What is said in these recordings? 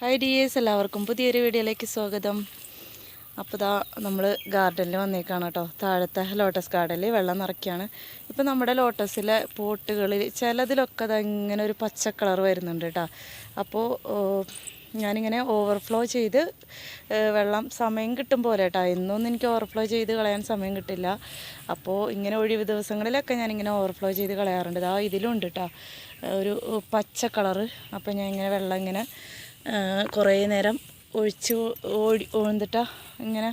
Hi D S എല്ലാവർക്കും പുതിയൊരു വീഡിയോയിലേക്ക് സ്വാഗതം. അപ്പോൾ ഇതാ നമ്മൾ ഗാർഡനിൽ വന്നേക്കാണ് കേട്ടോ. താഴത്തെ ലോട്ടസ് ഗാർഡനിൽ വെള്ളം നിറയ്ക്കുകയാണ് ഇപ്പോൾ നമ്മുടെ ലോട്ടസിലെ പോട്ടുകളിൽ ചിലതിലൊക്കെ ദാ ഇങ്ങനെ ഒരു പച്ച കളർ വരുന്നുണ്ട് കേട്ടോ. അപ്പോൾ ഞാനിങ്ങനെ ഓവർഫ്ലോ ചെയ്ത് വെള്ളം സമയം കിട്ടും പോലെ കേട്ടോ. ഇന്നൊന്നും എനിക്ക് ഓവർഫ്ലോ ചെയ്ത് കളയാൻ സമയം കിട്ടില്ല. അപ്പോൾ ഇങ്ങനെ ഒഴിവ് ദിവസങ്ങളിലൊക്കെ ഞാനിങ്ങനെ ഓവർഫ്ലോ ചെയ്ത് കളയാറുണ്ട്. ഇതാ ഇതിലുണ്ട് കേട്ടോ. ഒരു പച്ച കളറ്. അപ്പോൾ ഞാൻ ഇങ്ങനെ വെള്ളം ഇങ്ങനെ കുറേ നേരം ഒഴിച്ച് ഓടി ഓന്തിട്ടാ ഇങ്ങനെ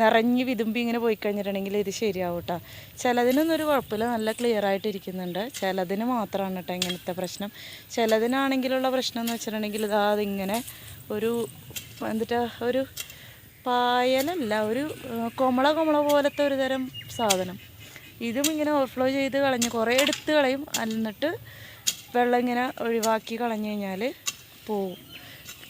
നിറഞ്ഞ് വിതുമ്പി ഇങ്ങനെ പോയി കഴിഞ്ഞിട്ടുണ്ടെങ്കിൽ ഇത് ശരിയാവും കേട്ടോ ചിലതിനൊന്നും ഒരു കുഴപ്പമില്ല നല്ല ക്ലിയർ ആയിട്ട് ഇരിക്കുന്നുണ്ട്. ചിലതിന് മാത്രമാണ് കേട്ടോ ഇങ്ങനത്തെ പ്രശ്നം. ചിലതിനാണെങ്കിലുള്ള പ്രശ്നം എന്ന് വെച്ചിട്ടുണ്ടെങ്കിൽ ഇതാ അതിങ്ങനെ ഒരു എന്നിട്ട് ഒരു പായലല്ല ഒരു കൊമള കൊമള പോലത്തെ ഒരു തരം സാധനം. ഇതും ഇങ്ങനെ ഓവർഫ്ലോ ചെയ്ത് കളഞ്ഞ് കുറേ എടുത്ത് കളയും. എന്നിട്ട് വെള്ളം ഇങ്ങനെ ഒഴിവാക്കി കളഞ്ഞു കഴിഞ്ഞാൽ പോവും.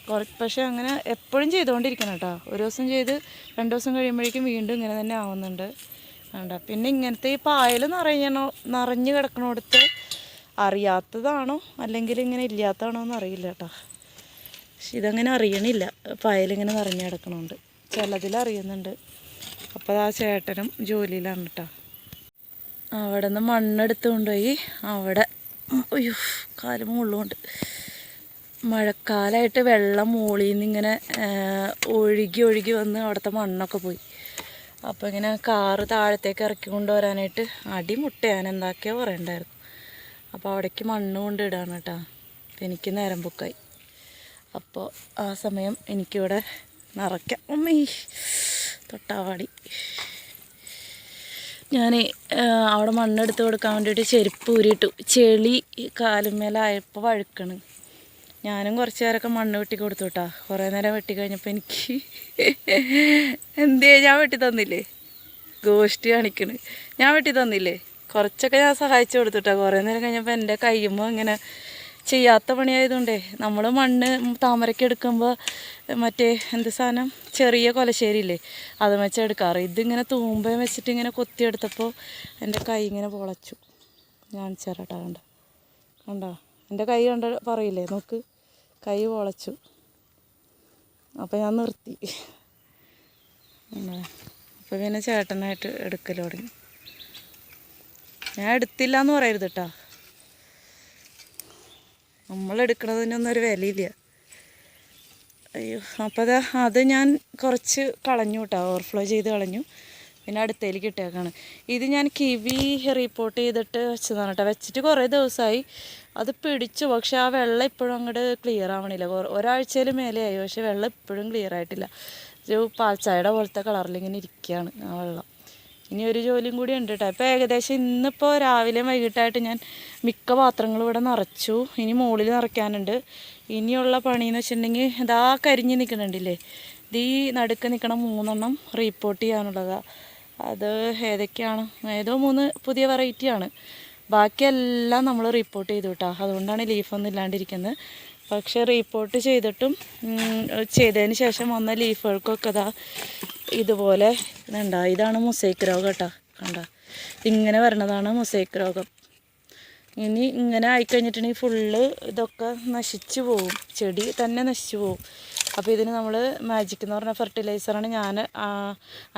കുറച്ച് പക്ഷേ അങ്ങനെ എപ്പോഴും ചെയ്തുകൊണ്ടിരിക്കണം കേട്ടോ. ഒരു ദിവസം ചെയ്ത് രണ്ട് ദിവസം കഴിയുമ്പോഴേക്കും വീണ്ടും ഇങ്ങനെ തന്നെ ആവുന്നുണ്ട്. വേണ്ട പിന്നെ ഇങ്ങനത്തെ ഈ പായൽ നിറയണോ നിറഞ്ഞു കിടക്കണോടത്ത് അറിയാത്തതാണോ? അല്ലെങ്കിൽ ഇങ്ങനെ ഇല്ലാത്തതാണോ എന്ന് അറിയില്ല കേട്ടോ. പക്ഷെ ഇതങ്ങനെ അറിയണില്ല. പായലിങ്ങനെ നിറഞ്ഞു കിടക്കണുണ്ട്. ചിലതിൽ അറിയുന്നുണ്ട്. അപ്പോൾ ആ ചേട്ടനും ജോലിയിലാണ് കേട്ടോ. അവിടെ നിന്ന് മണ്ണെടുത്ത് കൊണ്ടുപോയി. അവിടെ അയ്യോ കാലം മുള്ളുകൊണ്ട് മഴക്കാലമായിട്ട് വെള്ളം മുകളിൽ നിന്ന് ഇങ്ങനെ ഒഴുകി ഒഴുകി വന്ന് അവിടുത്തെ മണ്ണൊക്കെ പോയി. അപ്പോൾ ഇങ്ങനെ കാറ് താഴത്തേക്ക് ഇറക്കി കൊണ്ടുവരാനായിട്ട് അടിമുട്ടയാൻ എന്താക്കിയാ പറയണ്ടായിരുന്നു. അപ്പോൾ അവിടേക്ക് മണ്ണ് കൊണ്ട് ഇടാണ് കേട്ടോ. അപ്പം എനിക്ക് നേരം പൊക്കായി. അപ്പോൾ ആ സമയം എനിക്കിവിടെ നിറയ്ക്കാം. ഉമ്മീ തൊട്ടാവാടി. ഞാൻ അവിടെ മണ്ണെടുത്ത് കൊടുക്കാൻ വേണ്ടിയിട്ട് ചെരുപ്പ് ഊരിയിട്ടു. ചെളി കാലുമേലായപ്പോൾ വഴുക്കണ്. ഞാനും കുറച്ച് നേരമൊക്കെ മണ്ണ് വെട്ടി കൊടുത്തു കേട്ടാ കുറേ നേരം വെട്ടി കഴിഞ്ഞപ്പോൾ എനിക്ക് എന്തേ ഞാൻ വെട്ടി തന്നില്ലേ? ഗോഷ്ടി കാണിക്കണ്. ഞാൻ വെട്ടി തന്നില്ലേ? കുറച്ചൊക്കെ ഞാൻ സഹായിച്ചു കൊടുത്തു കേട്ടോ കുറേ നേരം കഴിഞ്ഞപ്പോൾ എന്റെ കയ്യുമ്പോൾ ഇങ്ങനെ ചെയ്യാത്ത പണിയായതുകൊണ്ടേ നമ്മൾ മണ്ണ് താമരയ്ക്ക് എടുക്കുമ്പോൾ മറ്റേ എന്ത് സാധനം? ചെറിയ കൊലശ്ശേരിയില്ലേ? അത് വെച്ചെടുക്കാറ് ഇതിങ്ങനെ തൂമ്പയും വെച്ചിട്ട് ഇങ്ങനെ കൊത്തിയെടുത്തപ്പോൾ എന്റെ കൈ ഇങ്ങനെ പൊളച്ചു. ഞാൻ ചേരട്ടാ കണ്ട? കണ്ടോ? എന്റെ കൈ കണ്ട പറയില്ലേ? നോക്ക്. കൈ പൊളച്ചു അപ്പോൾ ഞാൻ നിർത്തി. അപ്പോൾ പിന്നെ ചേട്ടനായിട്ട് എടുക്കൽ തുടങ്ങി. ഞാൻ എടുത്തില്ല എന്ന് പറയരുത് കേട്ടോ നമ്മൾ എടുക്കണതിനൊന്നും ഒരു വിലയില്ല. അയ്യോ അപ്പോൾ അതാ അത് ഞാൻ കുറച്ച് കളഞ്ഞു കേട്ടോ ഓവർഫ്ലോ ചെയ്ത് കളഞ്ഞു. പിന്നെ അടുത്തേക്ക് ഇട്ടേക്കാണ് ഇത് ഞാൻ കിവി റിപ്പോർട്ട് ചെയ്തിട്ട് വെച്ചതാണ് കേട്ടോ വെച്ചിട്ട് കുറേ ദിവസമായി അത് പിടിച്ചു. പക്ഷെ ആ വെള്ളം ഇപ്പോഴും അങ്ങോട്ട് ക്ലിയർ ആവണില്ല. ഒരാഴ്ചയിൽ മേലെയായി പക്ഷെ വെള്ളം ഇപ്പോഴും ക്ലിയർ ആയിട്ടില്ല. ഒരു പാൽച്ചായയുടെ പോലത്തെ കളറിൽ ഇങ്ങനെ ഇരിക്കുകയാണ് ആ വെള്ളം. ഇനി ഒരു ജോലിയും കൂടി ഉണ്ട് കേട്ടോ ഇപ്പോൾ ഏകദേശം ഇന്നിപ്പോൾ രാവിലെ വൈകിട്ടായിട്ട് ഞാൻ മിക്ക പാത്രങ്ങളും ഇവിടെ നിറച്ചു. ഇനി മുകളിൽ നിറയ്ക്കാനുണ്ട്. ഇനിയുള്ള പണിയെന്ന് വെച്ചിട്ടുണ്ടെങ്കിൽ ഇതാ കരിഞ്ഞ് നിൽക്കുന്നുണ്ടില്ലേ ഇത് ഈ നടുക്ക് നിൽക്കണ മൂന്നെണ്ണം റീപ്പോർട്ട് ചെയ്യാനുള്ളതാണ് അത് ഏതൊക്കെയാണ്? ഏതോ മൂന്ന് പുതിയ വെറൈറ്റിയാണ് ബാക്കിയെല്ലാം നമ്മൾ റിപ്പോർട്ട് ചെയ്തു കേട്ടോ അതുകൊണ്ടാണ് ലീഫൊന്നും ഇല്ലാണ്ടിരിക്കുന്നത്. പക്ഷേ റിപ്പോർട്ട് ചെയ്തിട്ടും ചെയ്തതിന് ശേഷം വന്ന ലീഫുകൾക്കൊക്കെ ഇതാ ഇതുപോലെ ഇതുണ്ടാ ഇതാണ് മൊസൈക്ക് രോഗം കേട്ടോ കണ്ട? ഇങ്ങനെ വരണതാണ് മൊസൈക്ക് രോഗം. ഇനി ഇങ്ങനെ ആയിക്കഴിഞ്ഞിട്ടുണ്ടെങ്കിൽ ഫുള്ള് ഇതൊക്കെ നശിച്ചു പോവും. ചെടി തന്നെ നശിച്ചു പോവും. അപ്പോൾ ഇതിന് നമ്മൾ മാജിക് എന്ന് പറഞ്ഞ ഫെർട്ടിലൈസറാണ് ഞാൻ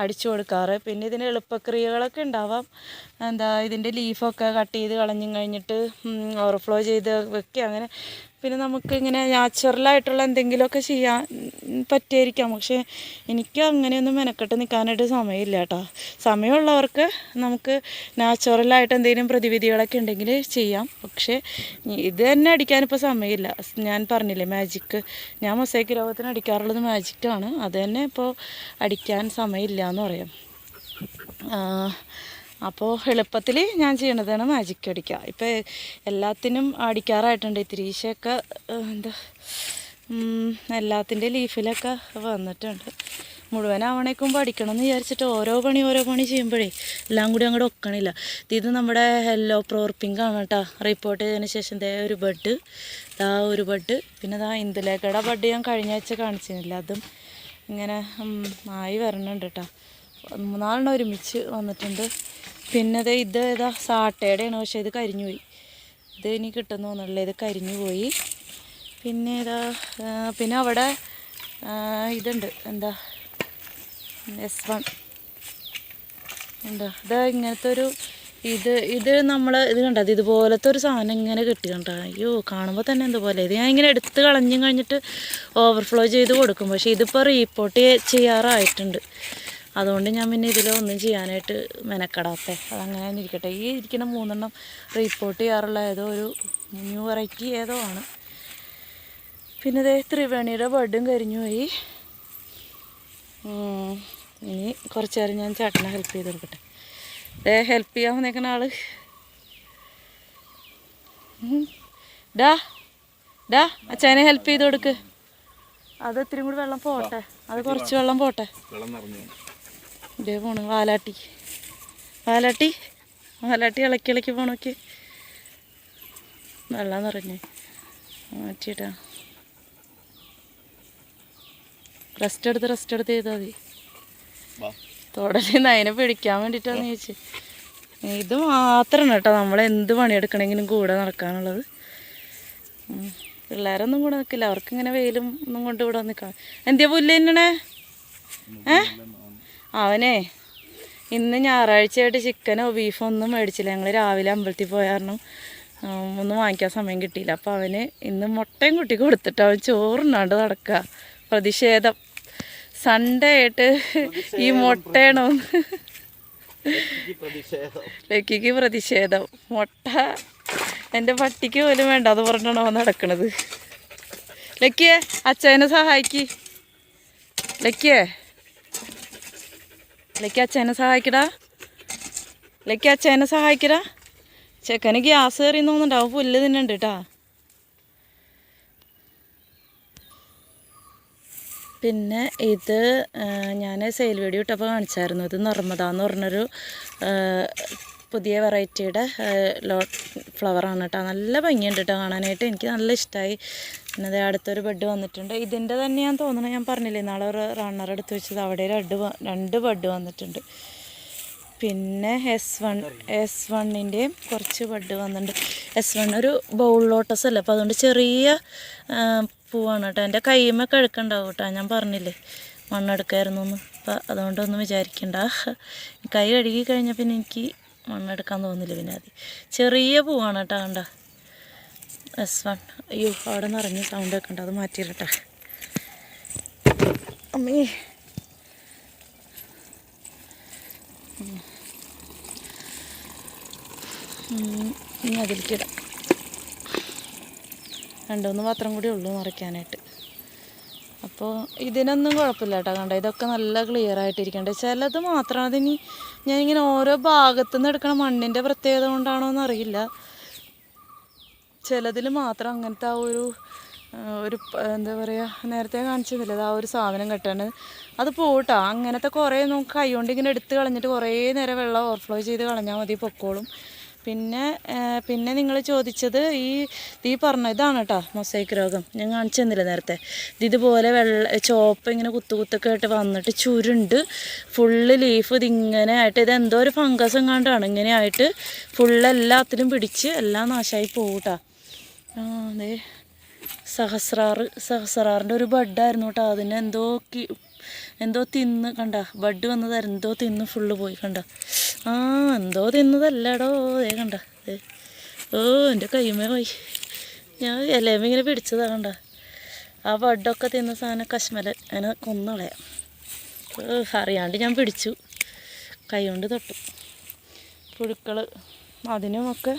അടിച്ചു കൊടുക്കാറ്. പിന്നെ ഇതിന് എളുപ്പക്രിയകളൊക്കെ ഉണ്ടാവാം. എന്താ ഇതിന്റെ ലീഫൊക്കെ കട്ട് ചെയ്ത് കളഞ്ഞും കഴിഞ്ഞിട്ട് ഓവർഫ്ലോ ചെയ്ത് വെക്കുക. അങ്ങനെ പിന്നെ നമുക്ക് ഇങ്ങനെ നാച്ചുറലായിട്ടുള്ള എന്തെങ്കിലുമൊക്കെ ചെയ്യാൻ പറ്റിയായിരിക്കാം. പക്ഷെ എനിക്ക് അങ്ങനെയൊന്നും മെനക്കെട്ട് നിൽക്കാനായിട്ട് സമയമില്ല കേട്ടോ. സമയമുള്ളവർക്ക് നമുക്ക് നാച്ചുറലായിട്ട് എന്തെങ്കിലും പ്രതിവിധികളൊക്കെ ഉണ്ടെങ്കിൽ ചെയ്യാം. പക്ഷേ ഇത് തന്നെ അടിക്കാനിപ്പോൾ സമയമില്ല. ഞാൻ പറഞ്ഞില്ലേ മാജിക്ക് ഞാൻ മൊസൈക്ക് രോഗത്തിന് അടിക്കാറുള്ളത് മാജിക്കാണ് അത് തന്നെ ഇപ്പോൾ അടിക്കാൻ സമയമില്ല എന്ന് പറയാം അപ്പോൾ എളുപ്പത്തിൽ ഞാൻ ചെയ്യണതാണ് മാജിക് അടിക്കുക ഇപ്പോൾ എല്ലാത്തിനും അടിക്കാറായിട്ടുണ്ട്. ഇത്തിരീശയൊക്കെ ഏഹ്, എന്താ എല്ലാത്തിന്റെ ലീഫിലൊക്കെ വന്നിട്ടുണ്ട്. മുഴുവൻ മുഴുവനാവണേക്കുമ്പോൾ അടിക്കണം എന്ന് വിചാരിച്ചിട്ട് ഓരോ പണി ഓരോ പണി ചെയ്യുമ്പോഴേ എല്ലാം കൂടി അങ്ങോട്ട് ഒക്കണില്ല. ഇത് നമ്മുടെ ഹെല്ലോ പ്രോർപ്പിങ്കാണ് കേട്ടോ റിപ്പോർട്ട് ചെയ്തതിന് ശേഷം ദേ ഒരു ബഡ് ദാ ഒരു ബഡ് പിന്നെ ദാ ഇന്ദുലേഖയുടെ ബഡ് ഞാൻ കഴിഞ്ഞ ആഴ്ച കാണിച്ചിരുന്നില്ല. അതും ഇങ്ങനെ ആയി വരണുണ്ട് കേട്ടോ മൂന്നാലെണ്ണം ഒരുമിച്ച് വന്നിട്ടുണ്ട്. പിന്നെ ദേ ഇത് ഏതാ സാട്ടയുടെയാണ്. പക്ഷേ ഇത് കരിഞ്ഞു പോയി ഇത് ഇനി കിട്ടുന്നു തോന്നുന്നില്ല. ഇത് കരിഞ്ഞു പോയി പിന്നെ ഇതാ പിന്നെ അവിടെ ഇതുണ്ട്. എന്താ എസ് വൺ. എന്താ ഇത് ഇങ്ങനത്തെ ഒരു ഇത് ഇത് നമ്മൾ ഇത് കണ്ടത് ഇതുപോലത്തെ ഒരു സാധനം ഇങ്ങനെ കിട്ടി കണ്ട? അയ്യോ കാണുമ്പോൾ തന്നെ എന്തുപോലെ ഇത് ഞാൻ ഇങ്ങനെ എടുത്ത് കളഞ്ഞും കഴിഞ്ഞിട്ട് ഓവർഫ്ലോ ചെയ്ത് കൊടുക്കും. പക്ഷേ ഇതിപ്പോൾ റീപ്പോർട്ട് ചെയ്യാറായിട്ടുണ്ട്. അതുകൊണ്ട് ഞാൻ പിന്നെ ഇതിലൊന്നും ചെയ്യാനായിട്ട് മെനക്കെടാത്തേ. അതങ്ങനെ തന്നെ ഇരിക്കട്ടെ. ഈ ഇരിക്കുന്ന മൂന്നെണ്ണം റിപ്പോർട്ട് ചെയ്യാറുള്ള ഏതോ ഒരു ന്യൂ വെറൈറ്റി ഏതോ ആണ്. പിന്നെ ഇതേ ത്രിവേണിയുടെ ബഡും കരിഞ്ഞു പോയി. ഇനി കുറച്ച് നേരം ഞാൻ ചേട്ടനെ ഹെൽപ്പ് ചെയ്ത് കൊടുക്കട്ടെ. ദേ ഹെൽപ്പ് ചെയ്യാൻ വന്നേക്കുന്ന ആൾ. ഡാ ഡാ അച്ഛനെ ഹെൽപ്പ് ചെയ്ത് കൊടുക്ക്. അത് ഇത്തിരി കൂടി വെള്ളം പോട്ടെ. അത് കുറച്ച് വെള്ളം പോട്ടെ. ഇതേ പോണ് വാലാട്ടി. വാലാട്ടി? വാലാട്ടി ഇളക്കി ഇളക്കി പോണോക്ക് വെള്ളം നിറഞ്ഞു. മാറ്റിയിട്ടാ. റെസ്റ്റ് എടുത്ത് റെസ്റ്റ് എടുത്ത് ചെയ്താൽ മതി. വാ. നയനെ അതിനെ പിടിക്കാൻ വേണ്ടിയിട്ടാന്ന് ചോദിച്ചു ഇത് മാത്രമാണ് കേട്ടോ നമ്മൾ എന്ത് പണിയെടുക്കണമെങ്കിലും കൂടെ നടക്കാനുള്ളത്. പിള്ളേരൊന്നും കൂടെ നിൽക്കില്ല അവർക്ക് ഇങ്ങനെ വെയിലും ഒന്നും കൊണ്ട് ഇവിടെ നിൽക്കാം എന്തിയാ പുല്ല് തിന്നണേ? ഏ? അവനെ ഇന്ന് ഞായറാഴ്ചയായിട്ട് ചിക്കനോ ബീഫോ ഒന്നും മേടിച്ചില്ല. ഞങ്ങൾ രാവിലെ അമ്പലത്തിൽ പോയ കാരണം ഒന്നും വാങ്ങിക്കാൻ സമയം കിട്ടിയില്ല. അപ്പോൾ അവന് ഇന്ന് മുട്ടയും കുട്ടി കൊടുത്തിട്ട് അവൻ ചോറിനാണ്ട് നടക്കുക പ്രതിഷേധം. സൺഡേ ആയിട്ട് ഈ മുട്ടയാണോ? പ്രതിഷേധം. ലക്കിക്ക് പ്രതിഷേധം. മുട്ട എന്റെ പട്ടിക്ക് പോലും വേണ്ട. അത് പറഞ്ഞാണോ അവൻ നടക്കണത്. ലക്കിയെ അച്ഛനെ സഹായിക്ക്. ലക്കിയേ ലക്കി എന്നെ സഹായിക്കടാ. ലക്കാച്ച എന്നെ സഹായിക്കടാ. ചെക്കന് ഗ്യാസ് കയറി തോന്നുന്നുണ്ടാവും പുല്ല് തിന്നുണ്ട് കേട്ടാ പിന്നെ ഇത് ഞാൻ സെയിൽ വീഡിയോ ഇട്ടപ്പോൾ കാണിച്ചായിരുന്നു. ഇത് നർമ്മദ എന്ന് പറഞ്ഞൊരു പുതിയ വെറൈറ്റിയുടെ ലോ ഫ്ലവറാണ് കേട്ടോ നല്ല ഭംഗിയുണ്ട് കേട്ടോ കാണാനായിട്ട്. എനിക്ക് നല്ല ഇഷ്ടമായി പിന്നെ അടുത്തൊരു ബഡ് വന്നിട്ടുണ്ട്. ഇതിന്റെ തന്നെയാന്ന് തോന്നുന്നു ഞാൻ പറഞ്ഞില്ലേ നാളെ ഒരു റണ്ണർ എടുത്ത് വെച്ചത്. അവിടെ രണ്ട് രണ്ട് ബഡ് വന്നിട്ടുണ്ട്. പിന്നെ എസ് വൺ എസ് വണ്ണിന്റെയും കുറച്ച് ബഡ് വന്നിട്ടുണ്ട്. എസ് വൺ ഒരു ബൗൾ ലോട്ടസ് അല്ലേ? അപ്പോൾ അതുകൊണ്ട് ചെറിയ പൂവാണ് കേട്ടോ എന്റെ കയ്യുമ്മ കഴുക്കുണ്ടാവും കേട്ടോ ഞാൻ പറഞ്ഞില്ലേ മണ്ണെടുക്കായിരുന്നു എന്ന്. അപ്പം അതുകൊണ്ടൊന്നും വിചാരിക്കണ്ട. കൈ കഴുകി കഴിഞ്ഞാൽ പിന്നെ എനിക്ക് മണ്ണെടുക്കാൻ തോന്നില്ല പിന്നെ അത് ചെറിയ പൂവാണ് കേട്ടോ കണ്ട. എസ് വൺ അയ്യോ അവിടെ നിറഞ്ഞ് സൗണ്ട് വെക്കണ്ട അത് മാറ്റിയിരട്ടെ അമ്മേ. ഇനി അതിലേക്ക് ഇടാം. രണ്ടുമൂന്ന് പാത്രം കൂടി ഉള്ളു നിറയ്ക്കാനായിട്ട്. അപ്പോൾ ഇതിനൊന്നും കുഴപ്പമില്ല കേട്ടോ. കണ്ട ഇതൊക്കെ നല്ല ക്ലിയർ ആയിട്ടിരിക്കണ്ടേ. ചിലത് മാത്രമാണ് അതിനി ഞാനിങ്ങനെ ഓരോ ഭാഗത്തു നിന്ന് എടുക്കണ മണ്ണിന്റെ പ്രത്യേകത കൊണ്ടാണോ എന്നറിയില്ല. ചിലതിൽ മാത്രം അങ്ങനത്തെ ആ ഒരു ഒരു എന്താ പറയുക നേരത്തെ കാണിച്ചതില്ല ആ ഒരു സാധനം കെട്ടാണ് അത് പോട്ടാ. അങ്ങനത്തെ കുറേ നമുക്ക് കൈകൊണ്ട് ഇങ്ങനെ എടുത്ത് കളഞ്ഞിട്ട് കുറേ നേരം വെള്ളം ഓവർഫ്ലോ ചെയ്ത് കളഞ്ഞാൽ മതി പൊക്കോളും. പിന്നെ പിന്നെ നിങ്ങൾ ചോദിച്ചത് ഈ ഈ പറഞ്ഞ ഇതാണ് കേട്ടോ മൊസൈക്ക് രോഗം. ഞാൻ കാണിച്ചു തന്നില്ല നേരത്തെ. ഇത് ഇതുപോലെ വെള്ള ചോപ്പ് ഇങ്ങനെ കുത്തു കുത്തൊക്കെ ആയിട്ട് വന്നിട്ട് ചുരുണ്ട്. ഫുള്ള് ലീഫ് ഇതിങ്ങനെ ആയിട്ട് ഇത് എന്തോ ഒരു ഫംഗസ് എങ്ങാണ്ടാണ് ഇങ്ങനെ ആയിട്ട് ഫുള്ള് എല്ലാത്തിലും പിടിച്ച് എല്ലാം നാശമായി പോകട്ടാ ആ അതെ സഹസ്രാറ് സഹസ്രാറിന്റെ ഒരു ബഡായിരുന്നു കേട്ടോ അതിനെന്തോ എന്തോ എന്തോ തിന്ന് കണ്ട ബഡ് വന്നതായിരുന്നു. എന്തോ തിന്ന് ഫുള്ള് പോയി കണ്ട. ആ എന്തോ തിന്നതല്ലടോ. ദേ കണ്ട. ഓ എന്റെ കൈമേ പോയി. ഞാൻ ഇലയമ ഇങ്ങനെ പിടിച്ചതാ കണ്ട. ആ വടൊക്കെ തിന്ന സാധനം കശ്മല അങ്ങനെ കൊന്നളയാം. അറിയാണ്ട് ഞാൻ പിടിച്ചു. കൈ കൊണ്ട് തൊട്ടു. പുഴുക്കൾ അതിനുമൊക്കെ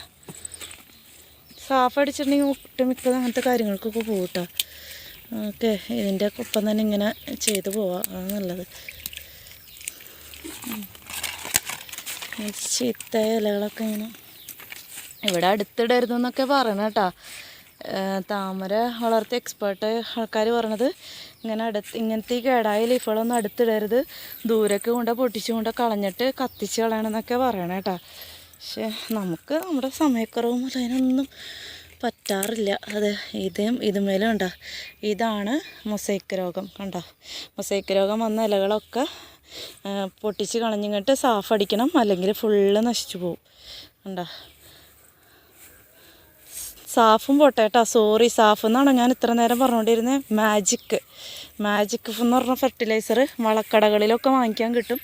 സാഫ് അടിച്ചിട്ടുണ്ടെങ്കിൽ ഒട്ടുമിക്കത് അങ്ങനത്തെ കാര്യങ്ങൾക്കൊക്കെ പോകട്ടോ ഓക്കെ ഇതിന്റെ ഒപ്പം തന്നെ ഇങ്ങനെ ചെയ്തു പോവാം. അതാണ് നല്ലത്. ചീത്ത ഇലകളൊക്കെ ഇങ്ങനെ. ഇവിടെ അടുത്തിടരുത് എന്നൊക്കെ പറയണ കേട്ടാ. താമര വളർത്തിയ എക്സ്പേർട്ട് ആൾക്കാർ പറഞ്ഞത് ഇങ്ങനെ അടുത്ത് ഇങ്ങനത്തെ കേടായ ലീഫുകളൊന്നും അടുത്തിടരുത്. ദൂരേക്ക് കൊണ്ട് പൊട്ടിച്ചു കൊണ്ട് കളഞ്ഞിട്ട് കത്തിച്ച് കളയണമെന്നൊക്കെ പറയണ കേട്ടാ. പക്ഷെ നമുക്ക് നമ്മുടെ സമയക്കുറവ് മൂലം അതിനൊന്നും പറ്റാറില്ല. അത് ഇതും ഇതുമേലും ഉണ്ടോ ഇതാണ് മൊസൈക്ക് രോഗം കണ്ടോ. മൊസൈക്ക് രോഗം വന്ന ഇലകളൊക്കെ പൊട്ടിച്ച് കളഞ്ഞിങ്ങോട്ട് സാഫ് അടിക്കണം അല്ലെങ്കിൽ ഫുള്ള് നശിച്ചു പോവും. കണ്ടോ? സാഫും പോട്ടെ കേട്ടോ സോറി സാഫ് എന്നാണോ ഞാൻ ഇത്ര നേരം പറഞ്ഞുകൊണ്ടിരുന്നത് മാജിക്ക് മാജിക്ക് എന്ന് പറഞ്ഞ ഫെർട്ടിലൈസർ വളക്കടകളിലൊക്കെ വാങ്ങിക്കാൻ കിട്ടും.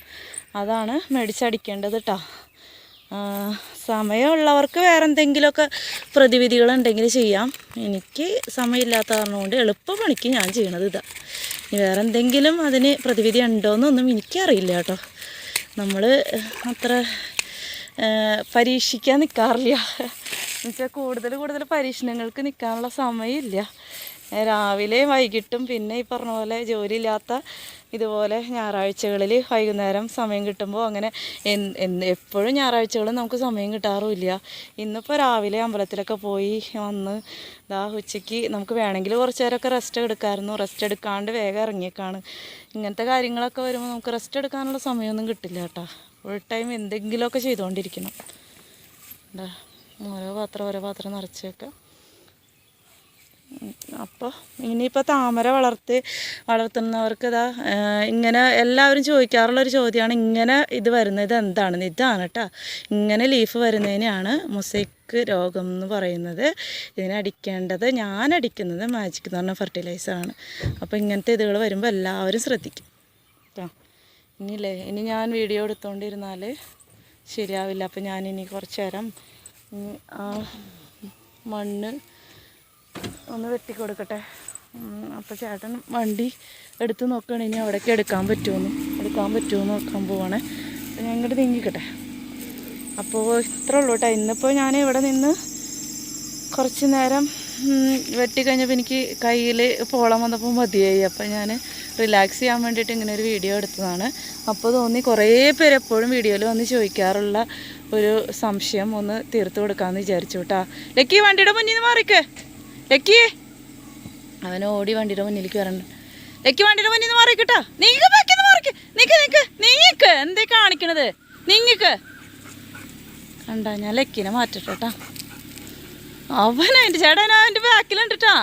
അതാണ് മേടിച്ചടിക്കേണ്ടത് കേട്ടോ സമയമുള്ളവർക്ക് വേറെ എന്തെങ്കിലുമൊക്കെ പ്രതിവിധികളുണ്ടെങ്കിൽ ചെയ്യാം. എനിക്ക് സമയമില്ലാത്ത കാരണം കൊണ്ട് എളുപ്പ പണിക്ക് ഞാൻ ചെയ്യണത് ഇതാ. ഇനി വേറെ എന്തെങ്കിലും അതിന് പ്രതിവിധി ഉണ്ടോയെന്നൊന്നും എനിക്കറിയില്ല കേട്ടോ. നമ്മൾ അത്ര പരീക്ഷിക്കാൻ നിൽക്കാറില്ല എന്നുവെച്ചാൽ കൂടുതൽ കൂടുതൽ പരീക്ഷണങ്ങൾക്ക് നിൽക്കാനുള്ള സമയമില്ല. രാവിലെയും രാവിലെ വൈകിട്ടും പിന്നെ ഈ പറഞ്ഞ പോലെ ജോലിയില്ലാത്ത ഇതുപോലെ ഞായറാഴ്ചകളിൽ വൈകുന്നേരം സമയം കിട്ടുമ്പോൾ അങ്ങനെ എപ്പോഴും ഞായറാഴ്ചകളും നമുക്ക് സമയം കിട്ടാറുമില്ല. ഇന്നിപ്പോൾ രാവിലെ അമ്പലത്തിലൊക്കെ പോയി വന്ന് ദാ ഉച്ചയ്ക്ക് നമുക്ക് വേണമെങ്കിൽ കുറച്ച് നേരമൊക്കെ റെസ്റ്റ് എടുക്കാമായിരുന്നു റെസ്റ്റ് എടുക്കാണ്ട് വേഗം ഇറങ്ങിയേക്കാണ്. ഇങ്ങനത്തെ കാര്യങ്ങളൊക്കെ വരുമ്പോൾ നമുക്ക് റെസ്റ്റ് എടുക്കാനുള്ള സമയമൊന്നും കിട്ടില്ല കേട്ടോ. ഫുൾ ടൈം എന്തെങ്കിലുമൊക്കെ ചെയ്തുകൊണ്ടിരിക്കണം. ഓരോ പാത്രം ഓരോ പാത്രം നിറച്ച് വെക്കാം. അപ്പോൾ ഇനിയിപ്പോൾ താമര വളർത്തി വളർത്തുന്നവർക്ക് ഇതാ ഇങ്ങനെ എല്ലാവരും ചോദിക്കാറുള്ളൊരു ചോദ്യമാണ് ഇങ്ങനെ ഇത് വരുന്നത് എന്താണ് ഇതാണ് കേട്ടോ ഇങ്ങനെ ലീഫ് വരുന്നതിനെയാണ് മൊസൈക്ക് രോഗം എന്ന് പറയുന്നത്. ഇതിനടിക്കേണ്ടത് ഞാൻ അടിക്കുന്നത് മാജിക് എന്ന് പറഞ്ഞ ഫെർട്ടിലൈസറാണ് അപ്പോൾ ഇങ്ങനത്തെ ഇതുകൾ വരുമ്പോൾ എല്ലാവരും ശ്രദ്ധിക്കും കേട്ടോ ഇനിയില്ലേ ഇനി ഞാൻ വീഡിയോ എടുത്തുകൊണ്ടിരുന്നാൽ ശരിയാവില്ല. അപ്പോൾ ഞാനിനി കുറച്ച് നേരം മണ്ണ് ഒന്ന് വെട്ടി കൊടുക്കട്ടെ അപ്പോൾ ചേട്ടൻ വണ്ടി എടുത്ത് നോക്കുകയാണ് ഇനി അവിടേക്ക് എടുക്കാൻ പറ്റുമെന്ന്. എടുക്കാൻ പറ്റുമോ നോക്കാൻ പോവാണ്. അപ്പോൾ ഞാൻ ഇങ്ങോട്ട് നീങ്ങിക്കട്ടെ. അപ്പോൾ ഇത്രേ ഉള്ളൂ കേട്ടോ. ഇന്നിപ്പോൾ ഞാൻ ഇവിടെ നിന്ന് കുറച്ച് നേരം വെട്ടി വെട്ടിക്കഴിഞ്ഞപ്പോൾ എനിക്ക് കയ്യിൽ പോളം വന്നപ്പോൾ മതിയായി. അപ്പോൾ ഞാൻ റിലാക്സ് ചെയ്യാൻ വേണ്ടിയിട്ട് ഇങ്ങനെ ഒരു വീഡിയോ എടുത്തതാണ്. അപ്പോൾ തോന്നി കുറേ പേര് എപ്പോഴും വീഡിയോയിൽ വന്ന് ചോദിക്കാറുള്ള ഒരു സംശയം ഒന്ന് തീർത്ത് കൊടുക്കാമെന്ന് വിചാരിച്ചു കേട്ടോ. ലക്കി വണ്ടിയുടെ മുന്നിൽ നിന്ന് മാറിക്ക്. ലക്കി. അവൻ ഓടി വണ്ടിയുടെ മുന്നിലേക്ക് വരണ്ട. ലക്കി വണ്ടിയുടെ മുന്നിൽ നിന്ന് മാറിക്കട്ടാ. നീക്ക് ബാക്കിന്ന് മാറിക്ക്. നീക്ക് നീക്ക് നീക്ക്. എന്തേ കാണിക്കണത്? നിങ്ങൾക്ക് കണ്ടാ ഞാൻ ലക്കിനെ മാറ്റിട്ടോട്ടാ അവനെ എന്റെ ചേട്ടൻ അവന്റെ ബാക്കിലുണ്ട് കേട്ടാ